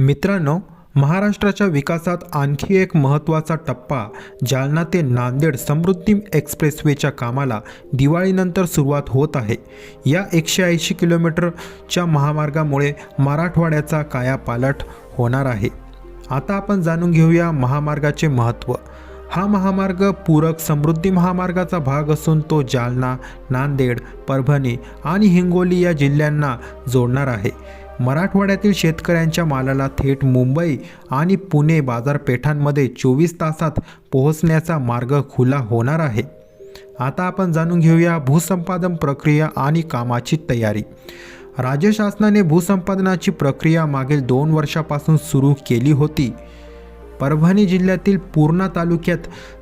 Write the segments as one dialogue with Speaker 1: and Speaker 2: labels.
Speaker 1: मित्रांनो महाराष्ट्राच्या विकासात आणखी एक महत्त्वाचा टप्पा जालना ते नांदेड समृद्धी एक्सप्रेसवेच्या कामाला दिवाळीनंतर सुरुवात होत आहे. या एकशे ऐंशी किलोमीटरच्या महामार्गामुळे मराठवाड्याचा कायापालट होणार आहे. आता आपण जाणून घेऊया महामार्गाचे महत्त्व. हा महामार्ग पूरक समृद्धी महामार्गाचा भाग असून तो जालना नांदेड परभणी आणि हिंगोली या जिल्ह्यांना जोडणार आहे. मराठवाड्यातील शेतकऱ्यांच्या मालाला थेट मुंबई आणि पुणे बाजारपेठांमध्ये चोवीस तासात पोहोचण्याचा मार्ग खुला होणार आहे. आता आपण जाणून घेऊया भूसंपादन प्रक्रिया आणि कामाची तयारी. राज्य शासनाने भूसंपादनाची प्रक्रिया मागील दोन वर्षापासून सुरू केली होती. परभणी जिल्ह्यातील पूर्णा तालुक्यात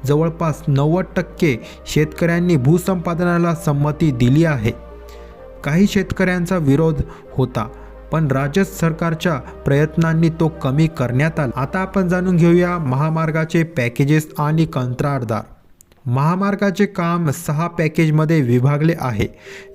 Speaker 1: जवळपास नव्वद टक्के शेतकऱ्यांनी भूसंपादनाला संमती दिली आहे. काही शेतकऱ्यांचा विरोध होता. पण राज्य सरकारच्या प्रयत्नांनी तो कमी करण्यात आला. आता आपण जाणून घेऊया महामार्गाचे पॅकेजेस आणि कंत्राटदार. महामार्गाचे काम सहा पॅकेजमध्ये विभागले आहे.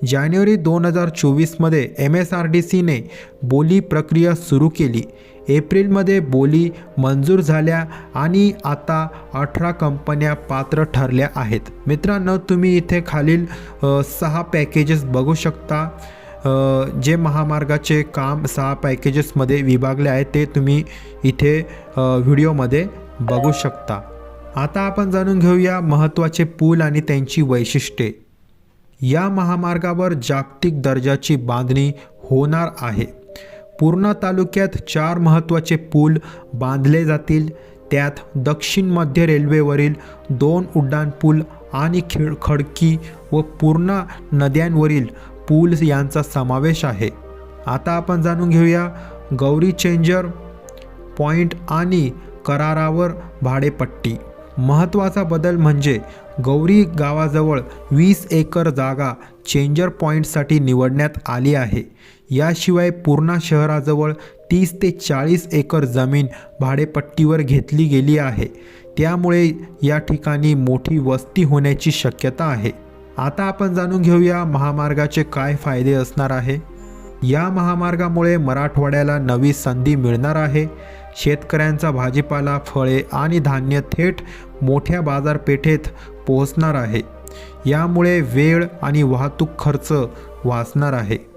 Speaker 1: जानेवारी दोन हजार चोवीसमध्ये एम एस आर डी सीने बोली प्रक्रिया सुरू केली. एप्रिलमध्ये बोली मंजूर झाल्या आणि आता अठरा कंपन्या पात्र ठरल्या आहेत. मित्रांनो तुम्ही इथे खालील सहा पॅकेजेस बघू शकता. जे महामार्गाचे काम सहा पॅकेजेसमध्ये विभागले आहे ते तुम्ही इथे व्हिडिओमध्ये बघू शकता. आता आपण जाणून घेऊया महत्त्वाचे पूल आणि त्यांची वैशिष्ट्ये. या महामार्गावर जागतिक दर्जाची बांधणी होणार आहे. पूर्णा तालुक्यात चार महत्त्वाचे पूल बांधले जातील. त्यात दक्षिण मध्य रेल्वेवरील दोन उड्डाणपूल आणि खिड खडकी व पूर्णा नद्यांवरील पूल्स यांचा समावेश आहे. आता आपण जाणून घेऊया गौरी चेंजर पॉईंट आणि करारावर भाडेपट्टी. महत्त्वाचा बदल म्हणजे गौरी गावाजवळ वीस एकर जागा चेंजर पॉईंटसाठी निवडण्यात आली आहे. याशिवाय पूर्णा शहराजवळ तीस ते चाळीस एकर जमीन भाडेपट्टीवर घेतली गेली आहे. त्यामुळे या ठिकाणी मोठी वस्ती होण्याची शक्यता आहे. आता आपण जाणून घेऊया महामार्गाचे काय फायदे असणार आहे. या महामार्गामुळे मराठवाड्याला नवी संधी मिळणार आहे. शेतकऱ्यांचा भाजीपाला फळे आणि धान्य थेट मोठ्या बाजारपेठेत पोहोचणार आहे. यामुळे वेळ आणि वाहतूक खर्च वाचणार आहे.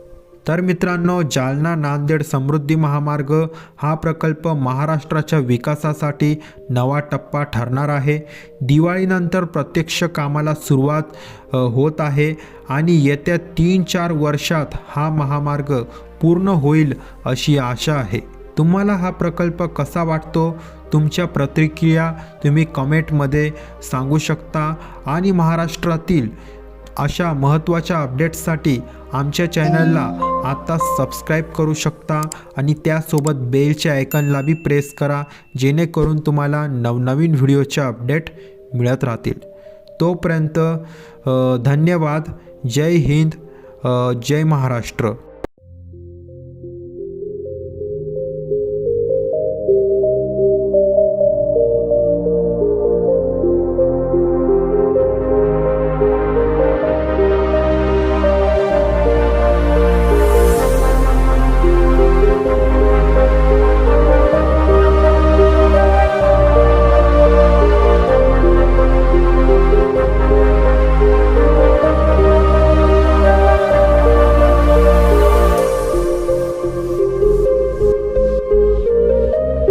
Speaker 1: तर मित्रांनो जालना नांदेड समृद्धी महामार्ग हा प्रकल्प महाराष्ट्राच्या विकासासाठी नवा टप्पा ठरणार आहे. दिवाळीनंतर प्रत्यक्ष कामाला सुरुवात होत आहे आणि येत्या तीन चार वर्षात हा महामार्ग पूर्ण होईल अशी आशा आहे. तुम्हाला हा प्रकल्प कसा वाटतो? तुमच्या प्रतिक्रिया तुम्ही कमेंटमध्ये सांगू शकता आणि महाराष्ट्रातील अशा महत्त्वाच्या अपडेट्ससाठी आमच्या चॅनलला आता सबस्क्राईब करू शकता आणि त्यासोबत बेलच्या आयकनला बी प्रेस करा जेणेकरून तुम्हाला नवनवीन व्हिडिओचे अपडेट मिळत राहतील. तोपर्यंत धन्यवाद. जय हिंद. जय महाराष्ट्र.